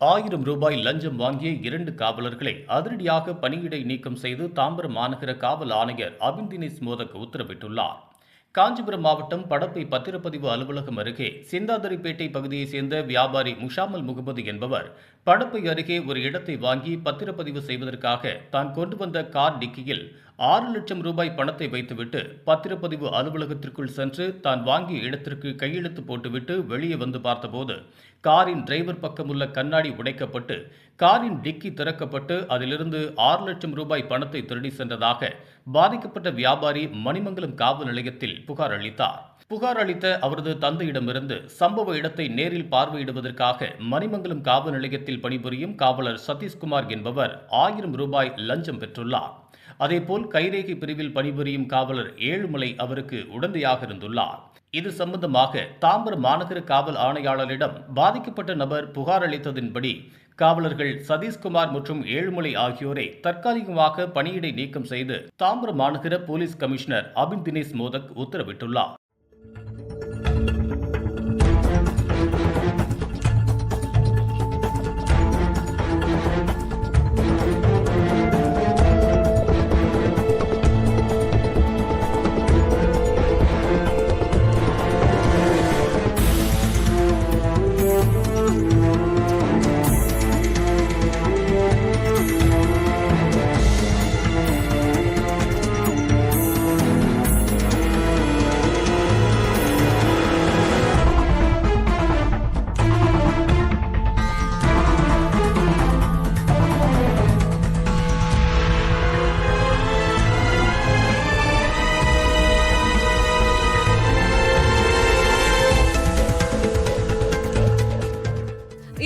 ஆயிரம் ரூபாய் லஞ்சம் வாங்கிய இரண்டு காவலர்களை அதிரடியாக பணியிடை நீக்கம் செய்து தாம்பரம் மாநகர காவல் ஆணையர் அபின் தினேஷ் மோதக் உத்தரவிட்டுள்ளார். காஞ்சிபுரம் மாவட்டம் படப்பை பத்திரப்பதிவு அலுவலகம் அருகே சிந்தாதரிப்பேட்டை பகுதியைச் சேர்ந்த வியாபாரி முஷாமல் முகமது என்பவர் படப்பை அருகே ஒரு இடத்தை வாங்கி பத்திரப்பதிவு செய்வதற்காக தான் கொண்டு வந்த கார் டிக்கியில் ஆறு லட்சம் ரூபாய் பணத்தை வைத்துவிட்டு பத்திரப்பதிவு அலுவலகத்திற்குள் சென்று தான் வாங்கிய இடத்திற்கு கையெழுத்து போட்டுவிட்டு வெளியே வந்து பார்த்தபோது காரின் டிரைவர் பக்கமுள்ள கண்ணாடி உடைக்கப்பட்டு காரின் டிக்கி திறக்கப்பட்டு அதிலிருந்து ஆறு லட்சம் ரூபாய் பணத்தை திருடி சென்றதாக பாதிக்கப்பட்ட வியாபாரி மணிமங்கலம் காவல் நிலையத்தில் புகார் அளித்தார். புகார் அளித்த அவரது தந்தையிடமிருந்து சம்பவ இடத்தை நேரில் பார்வையிடுவதற்காக மணிமங்கலம் காவல் நிலையத்தில் பணிபுரியும் காவலர் சதீஷ்குமார் என்பவர் ஆயிரம் ரூபாய் லஞ்சம் பெற்றுள்ளார். அதேபோல் கைரேகை பிரிவில் பணிபுரியும் காவலர் ஏழுமலை அவருக்கு உடந்தையாக இருந்துள்ளார். இது சம்பந்தமாக தாம்பரம் மாநகர காவல் ஆணையாளரிடம் பாதிக்கப்பட்ட நபர் புகார் அளித்ததின்படி காவலர்கள் சதீஷ்குமார் மற்றும் ஏழுமலை ஆகியோரை தற்காலிகமாக பணியிடை நீக்கம் செய்து தாம்பரம் மாநகர போலீஸ் கமிஷனர் அபின் தினேஷ் மோதக் உத்தரவிட்டுள்ளார்.